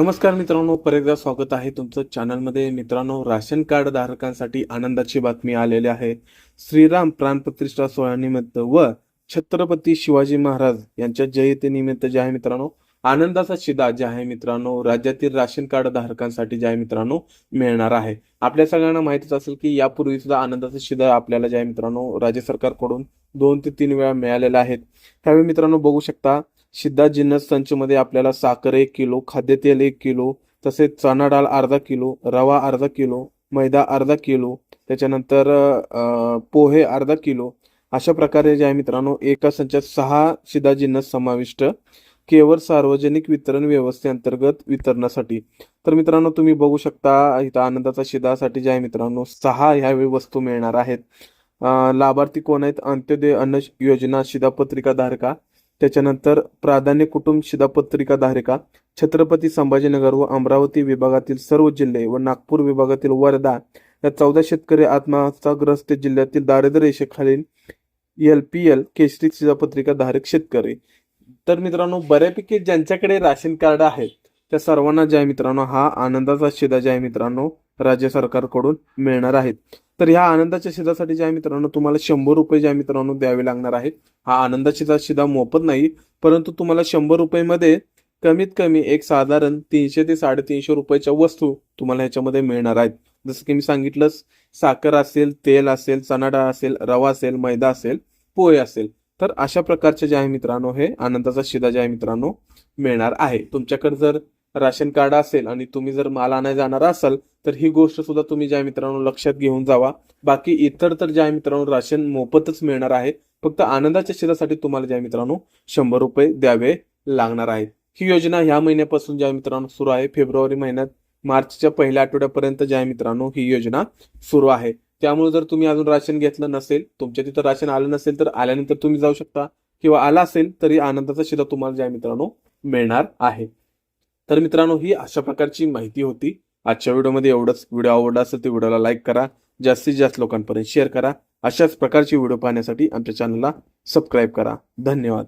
नमस्कार मित्रांनो परत एकदा स्वागत आहे तुमचं चॅनलमध्ये. मित्रांनो राशन कार्ड धारकांसाठी आनंदाची बातमी आलेली आहे. श्रीराम प्राणप्रतिष्ठा सोहळ्यानिमित्त व छत्रपती शिवाजी महाराज यांच्या जयंतीनिमित्त जे आहे मित्रांनो आनंदाचा शिदा जे आहे मित्रांनो राज्यातील राशन कार्ड धारकांसाठी जे आहे मित्रांनो मिळणार आहे. आपल्या सगळ्यांना माहितीच असेल की यापूर्वी सुद्धा आनंदाचा शिदा आपल्याला जे आहे मित्रांनो राज्य सरकारकडून दोन ते तीन वेळा मिळालेला आहेत त्यावेळी मित्रांनो बघू शकता सिद्धा जिन्नस संचमध्ये आपल्याला साखर एक किलो खाद्यतेल एक किलो तसेच चणा डाळ अर्धा किलो रवा अर्धा किलो मैदा अर्धा किलो त्याच्यानंतर पोहे अर्धा किलो. अशा प्रकारे जे आहे मित्रांनो एका संचात सहा शिधा जिन्नस समाविष्ट केवळ सार्वजनिक वितरण व्यवस्थेअंतर्गत वितरणासाठी. तर मित्रांनो तुम्ही बघू शकता इथं आनंदाचा शिदासाठी जे आहे मित्रांनो सहा ह्यावेळी वस्तू मिळणार आहेत. लाभार्थी कोण आहेत? अंत्योदय अन्न योजना शिधापत्रिका धारका त्याच्यानंतर प्राधान्य कुटुंब शिधापत्रिका धारिका छत्रपती संभाजीनगर व अमरावती विभागातील सर्व जिल्हे व नागपूर विभागातील वर्धा या चौदा शेतकरी आत्महत्याग्रस्त जिल्ह्यातील दारिद्र्य रेषेखालील एल पी एल केसरी शिधापत्रिका धारक शेतकरी. तर मित्रांनो बऱ्यापैकी ज्यांच्याकडे राशन कार्ड आहेत त्या सर्वांना जय मित्रांनो. हा आनंदाचा शिधा जय मित्रांनो राज्य सरकारकडून मिळणार आहेत तर ह्या आनंदाच्या शिधासाठी जे आहे मित्रांनो तुम्हाला शंभर रुपये जे आहे मित्रांनो द्यावे लागणार आहेत हा आनंदाचा शिधा मोफत नाही परंतु तुम्हाला शंभर रुपयेमध्ये कमीत कमी एक साधारण तीनशे ते साडेतीनशे रुपयाच्या वस्तू तुम्हाला ह्याच्यामध्ये मिळणार आहेत. जसं की मी सांगितलंच साखर असेल तेल असेल चणा डाळ असेल रवा असेल मैदा असेल पोहे असेल. तर अशा प्रकारचे जे आहे मित्रांनो हे आनंदाचा शिधा जे आहे मित्रांनो मिळणार आहे. तुमच्याकडे जर राशन कार्ड असेल आणि तुम्ही जर माल आणायला जाणार असाल तर ही गोष्ट सुद्धा तुम्ही ज्या मित्रांनो लक्षात घेऊन जावा. बाकी इतर तर ज्या मित्रांनो राशन मोफतच मिळणार आहे फक्त आनंदाच्या शिरासाठी तुम्हाला ज्या मित्रांनो शंभर रुपये द्यावे लागणार आहेत. ही योजना ह्या महिन्यापासून ज्या मित्रांनो सुरू आहे फेब्रुवारी महिन्यात मार्चच्या पहिल्या आठवड्यापर्यंत ज्या मित्रांनो ही योजना सुरू आहे. त्यामुळे जर तुम्ही अजून राशन घेतलं नसेल तुमच्या तिथं राशन आलं नसेल तर आल्यानंतर तुम्ही जाऊ शकता. किंवा आला असेल तरी आनंदाचा शिरा तुम्हाला ज्या मित्रांनो मिळणार आहे. तर मित्रांनो ही अशा प्रकारची माहिती होती. आजच्या व्हिडिओमध्ये एवढंच. व्हिडिओ आवडला असेल तर व्हिडिओला लाईक करा. जास्तीत जास्त लोकांपर्यंत शेअर करा. अशाच प्रकारची व्हिडिओ पाहण्यासाठी आमच्या चॅनलला सबस्क्राईब करा. धन्यवाद.